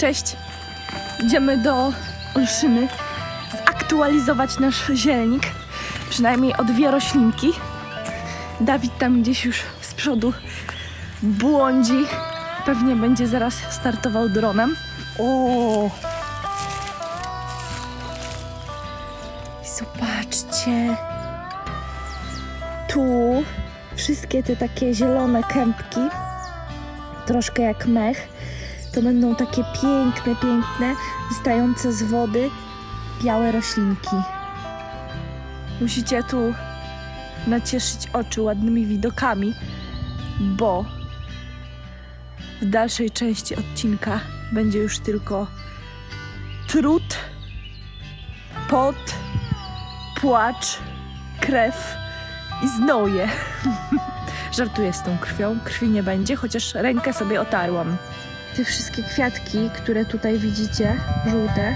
Cześć! Idziemy do Olszyny zaktualizować nasz zielnik. Przynajmniej o dwie roślinki. Dawid tam gdzieś już z przodu błądzi. Pewnie będzie zaraz startował dronem. O! Zobaczcie. Tu wszystkie te takie zielone kępki, troszkę jak mech, to będą takie piękne, piękne, wystające z wody białe roślinki. Musicie tu nacieszyć oczy ładnymi widokami, bo w dalszej części odcinka będzie już tylko trud, pot, płacz, krew i znoje. Żartuję z tą krwią, krwi nie będzie, chociaż rękę sobie otarłam. Te wszystkie kwiatki, które tutaj widzicie, żółte,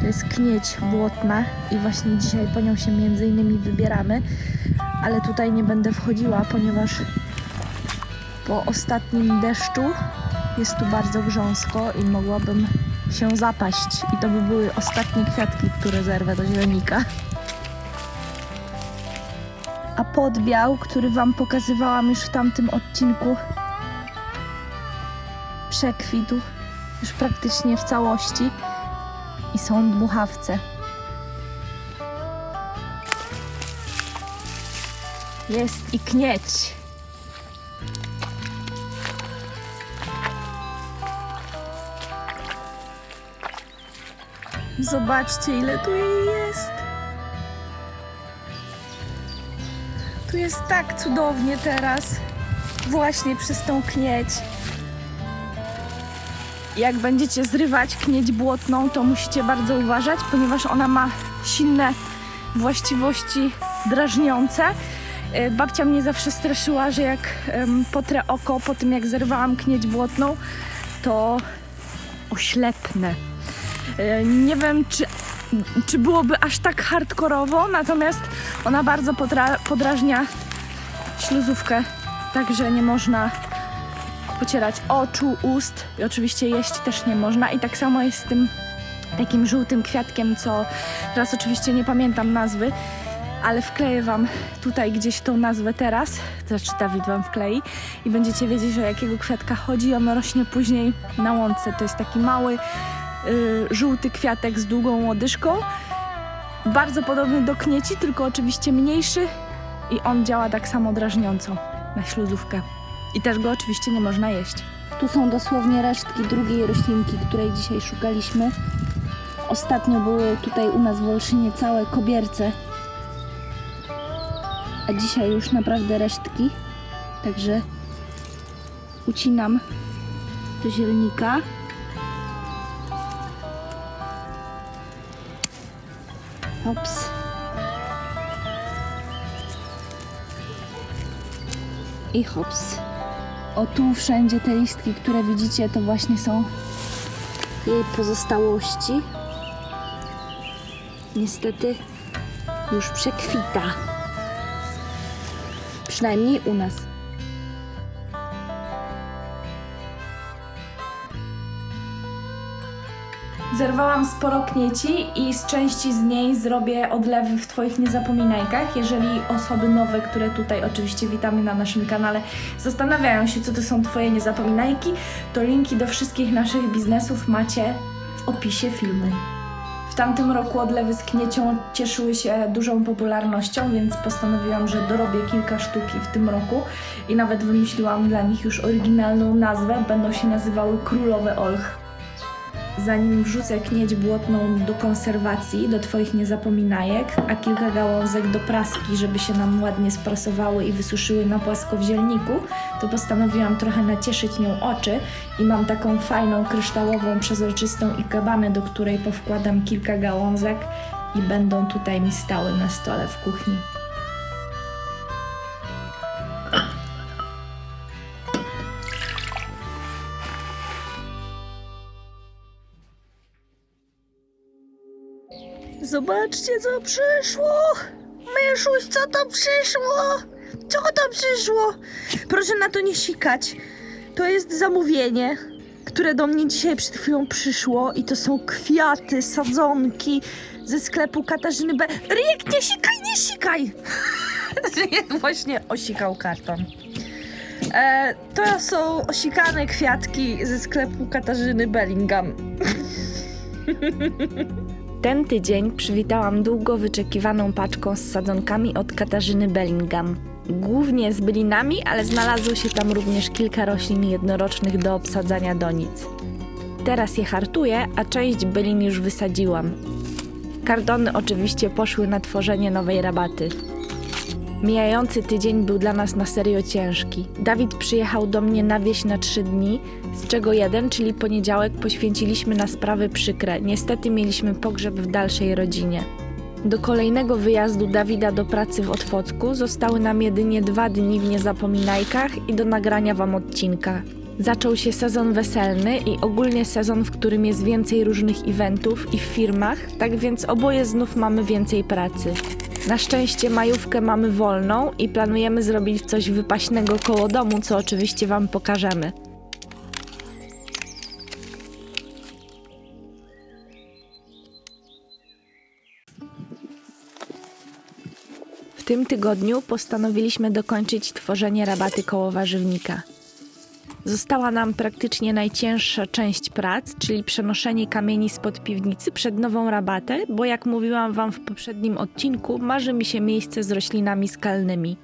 to jest knieć błotna i właśnie dzisiaj po nią się między innymi wybieramy, ale tutaj nie będę wchodziła, ponieważ po ostatnim deszczu jest tu bardzo grząsko i mogłabym się zapaść. I to by były ostatnie kwiatki, które zerwę do zielnika. A podbiał, który Wam pokazywałam już w tamtym odcinku, przekwitł już praktycznie w całości i są dmuchawce. Jest i knieć. Zobaczcie, ile tu jej jest. Tu jest tak cudownie teraz. Właśnie przez tą knieć. Jak będziecie zrywać knieć błotną, to musicie bardzo uważać, ponieważ ona ma silne właściwości drażniące. E, Babcia mnie zawsze straszyła, że jak potrę oko po tym, jak zerwałam knieć błotną, to oślepnę. E, Nie wiem, czy, czy byłoby aż tak hardkorowo, natomiast ona bardzo podra- podrażnia śluzówkę, także nie można pocierać oczu, ust i oczywiście jeść też nie można. I tak samo jest z tym takim żółtym kwiatkiem, co teraz oczywiście nie pamiętam nazwy, ale wkleję wam tutaj gdzieś tą nazwę teraz, znaczy Dawid wam wklei i będziecie wiedzieć o jakiego kwiatka chodzi. On rośnie później na łące. To jest taki mały, y, żółty kwiatek z długą łodyżką. Bardzo podobny do knieci, tylko oczywiście mniejszy i on działa tak samo drażniąco na śluzówkę. I też go oczywiście nie można jeść. Tu są dosłownie resztki drugiej roślinki, której dzisiaj szukaliśmy. Ostatnio były tutaj u nas w Olszynie całe kobierce, a dzisiaj już naprawdę resztki. Także ucinam do zielnika. Ops. I hops. O tu wszędzie te listki, które widzicie, to właśnie są jej pozostałości. Niestety już przekwita. Przynajmniej u nas. Zerwałam sporo knieci i z części z niej zrobię odlewy w Twoich niezapominajkach. Jeżeli osoby nowe, które tutaj oczywiście witamy na naszym kanale, zastanawiają się, co to są Twoje niezapominajki, to linki do wszystkich naszych biznesów macie w opisie filmu. W tamtym roku odlewy z kniecią cieszyły się dużą popularnością, więc postanowiłam, że dorobię kilka sztuki w tym roku i nawet wymyśliłam dla nich już oryginalną nazwę. Będą się nazywały Królowe Olch. Zanim wrzucę knieć błotną do konserwacji, do Twoich niezapominajek, a kilka gałązek do praski, żeby się nam ładnie sprasowały i wysuszyły na płasko w zielniku, to postanowiłam trochę nacieszyć nią oczy i mam taką fajną, kryształową, przezroczystą ikebanę, do której powkładam kilka gałązek i będą tutaj mi stały na stole w kuchni. Zobaczcie, co przyszło! Myszuś, co to przyszło? Co to przyszło? Proszę na to nie sikać. To jest zamówienie. które do mnie dzisiaj przed chwilą przyszło i to są kwiaty, sadzonki ze sklepu Katarzyny B. Ryjek, nie sikaj, nie sikaj! Właśnie osikał karton. E, to są osikane kwiatki ze sklepu Katarzyny Bellingham. Ten tydzień przywitałam długo wyczekiwaną paczką z sadzonkami od Katarzyny Bellingham. Głównie z bylinami, ale znalazło się tam również kilka roślin jednorocznych do obsadzania donic. Teraz je hartuję, a część bylin już wysadziłam. Kardony oczywiście poszły na tworzenie nowej rabaty. Mijający tydzień był dla nas na serio ciężki. Dawid przyjechał do mnie na wieś na trzy dni, z czego jeden, czyli poniedziałek, poświęciliśmy na sprawy przykre. Niestety mieliśmy pogrzeb w dalszej rodzinie. Do kolejnego wyjazdu Dawida do pracy w Otwocku zostały nam jedynie dwa dni w niezapominajkach i do nagrania wam odcinka. Zaczął się sezon weselny i ogólnie sezon, w którym jest więcej różnych eventów i w firmach, tak więc oboje znów mamy więcej pracy. Na szczęście majówkę mamy wolną i planujemy zrobić coś wypaśnego koło domu, co oczywiście wam pokażemy. W tym tygodniu postanowiliśmy dokończyć tworzenie rabaty koło warzywnika. Została nam praktycznie najcięższa część prac, czyli przenoszenie kamieni spod piwnicy przed nową rabatę, bo jak mówiłam Wam w poprzednim odcinku, marzy mi się miejsce z roślinami skalnymi.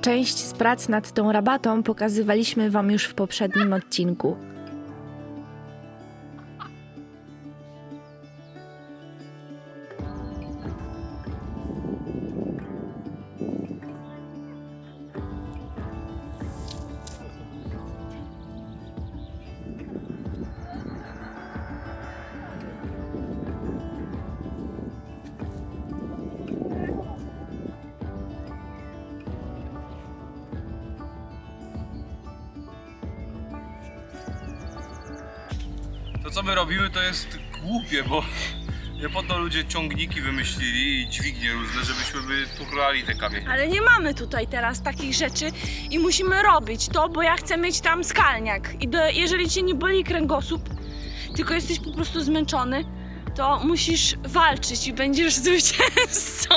Część z prac nad tą rabatą pokazywaliśmy Wam już w poprzednim odcinku. Co my robimy to jest głupie, bo nie po to ludzie ciągniki wymyślili i dźwignie różne, żebyśmy by turlali te kamienie. Ale nie mamy tutaj teraz takich rzeczy i musimy robić to, bo ja chcę mieć tam skalniak. I do, jeżeli cię nie boli kręgosłup, tylko jesteś po prostu zmęczony, to musisz walczyć i będziesz zwycięzcą.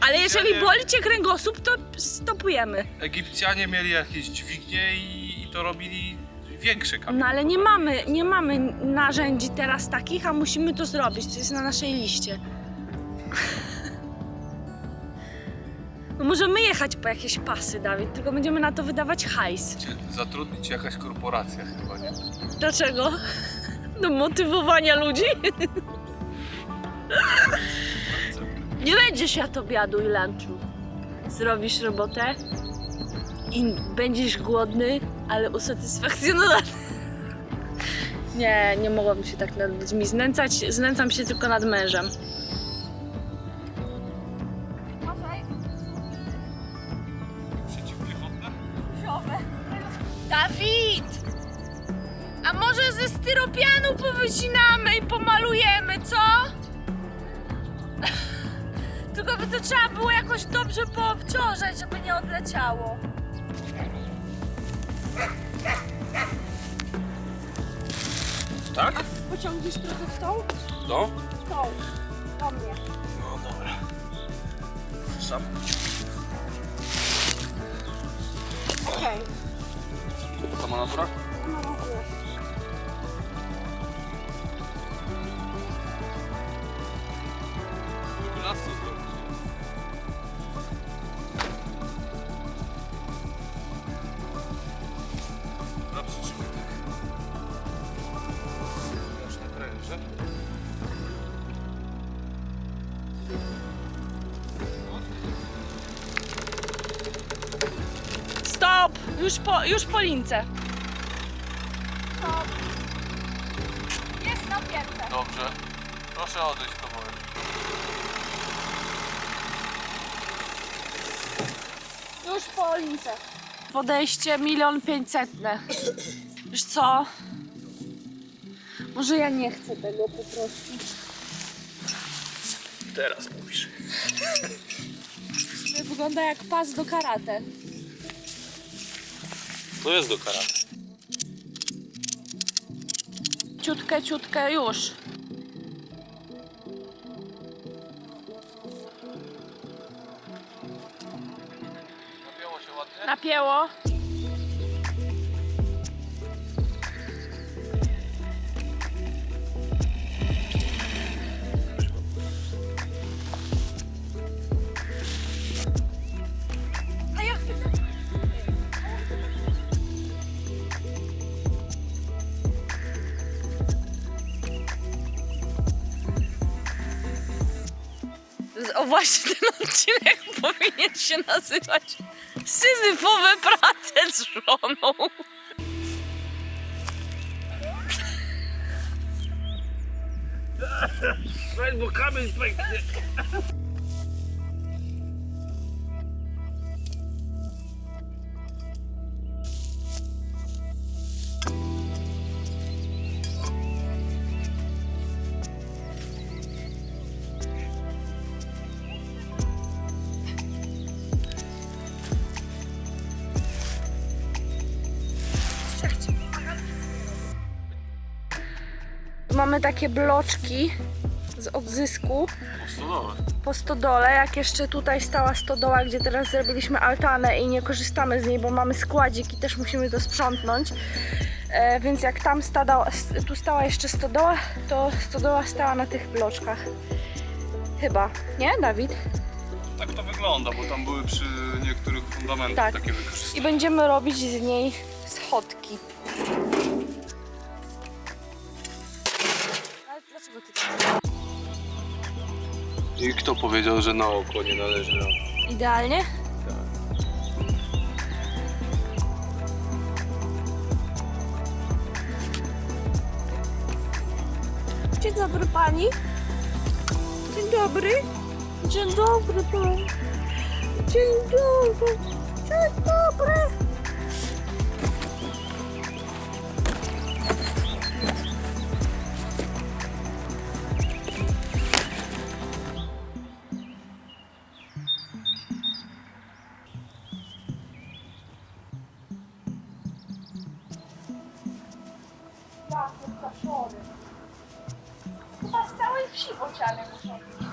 Ale jeżeli boli cię kręgosłup, to stopujemy. Egipcjanie mieli jakieś dźwignie i, i to robili większe kamienie. No ale nie mamy, nie mamy narzędzi teraz takich, a musimy to zrobić, co jest na naszej liście. No możemy jechać po jakieś pasy, Dawid, tylko będziemy na to wydawać hajs. Zatrudnić jakaś korporacja chyba, nie? Dlaczego? Do motywowania ludzi? Nie będziesz jadł obiadu i lunchu. Zrobisz robotę i będziesz głodny, ale usatysfakcjonowany. Nie, nie mogłabym się tak nad ludźmi znęcać. Znęcam się tylko nad mężem. Dawid! A może ze styropianu powycinamy i pomalujemy, co? Tylko by to trzeba było jakoś dobrze poobciążać, żeby nie odleciało. Tak? Pociągniesz trochę w tą? No. W tą. Do mnie. No dobra. Sam. Okej. Sama natura? Lasu Już po, już po lince. Jest napięte. Dobrze. Proszę odejść kawałek. Już po lince. Podejście milion pięćsetne. Wiesz co? Może ja nie chcę tego po prostu. Teraz mówisz. To wygląda jak pas do karate. To jest dokarane. Ciutkę, ciutkę, już. Napięło się ładnie? Napięło. O właśnie ten odcinek powinien się nazywać Syzyfowe prace z żoną. Słuchaj, bo kamień pęknie. Mamy takie bloczki z odzysku po stodole, jak jeszcze tutaj stała stodoła, gdzie teraz zrobiliśmy altanę i nie korzystamy z niej, bo mamy składzik i też musimy to sprzątnąć. E, więc jak tam stada, tu stała jeszcze stodoła, to stodoła stała na tych bloczkach. Chyba, nie Dawid? Tak to wygląda, bo tam były przy niektórych fundamentach Tak. takie I wykorzystane. będziemy robić z niej schodki. I kto powiedział, że na oko nie należy robić? Idealnie? Dzień dobry pani. Dzień dobry. Dzień dobry pani. Dzień dobry. Dzień dobry. Jakie kaszory. Chyba z całej wsi bociany muszą być.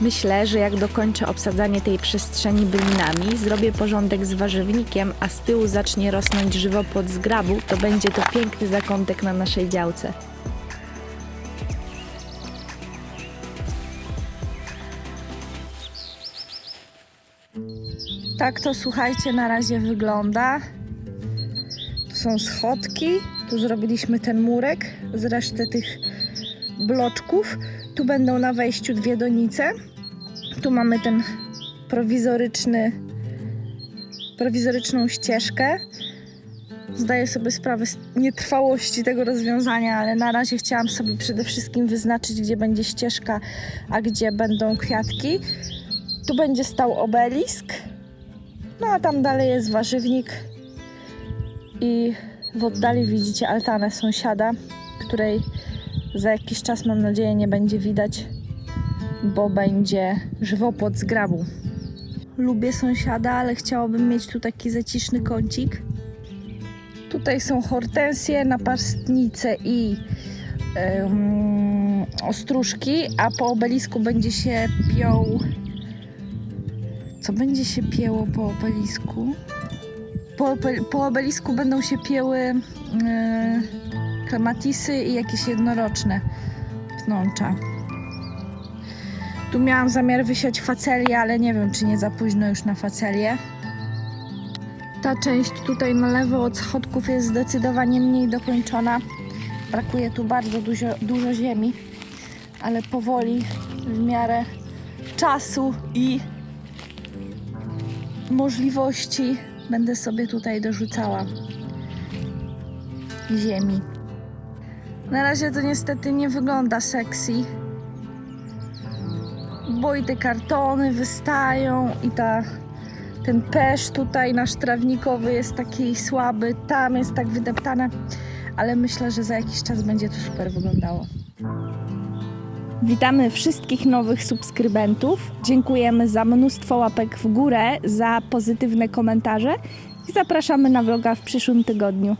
Myślę, że jak dokończę obsadzanie tej przestrzeni bylinami, zrobię porządek z warzywnikiem, a z tyłu zacznie rosnąć żywopłot z grabu, to będzie to piękny zakątek na naszej działce. Tak to słuchajcie, na razie wygląda. Tu są schodki, tu zrobiliśmy ten murek z reszty tych bloczków. Tu będą na wejściu dwie donice. Tu mamy ten prowizoryczny, prowizoryczną ścieżkę. Zdaję sobie sprawę z nietrwałości tego rozwiązania, ale na razie chciałam sobie przede wszystkim wyznaczyć, gdzie będzie ścieżka, a gdzie będą kwiatki. Tu będzie stał obelisk. No a tam dalej jest warzywnik i w oddali widzicie altanę sąsiada, której za jakiś czas mam nadzieję nie będzie widać, bo będzie żywopłot z grabu. Lubię sąsiada, ale chciałabym mieć tu taki zaciszny kącik. Tutaj są hortensje, napastnice i em, ostróżki, a po obelisku będzie się piął co będzie się pieło po obelisku? Po, po obelisku będą się pieły yy, klematisy i jakieś jednoroczne pnącza. Tu miałam zamiar wysiać facelię, ale nie wiem, czy nie za późno już na facelię. Ta część tutaj na lewo od schodków jest zdecydowanie mniej dokończona. Brakuje tu bardzo dużo, dużo ziemi, ale powoli, w miarę czasu i możliwości będę sobie tutaj dorzucała ziemi. Na razie to niestety nie wygląda sexy, bo i te kartony wystają i ta Ten pesz tutaj nasz trawnikowy jest taki słaby, tam jest tak wydeptane, ale myślę, że za jakiś czas będzie to super wyglądało. Witamy wszystkich nowych subskrybentów. Dziękujemy za mnóstwo łapek w górę, za pozytywne komentarze i zapraszamy na vloga w przyszłym tygodniu.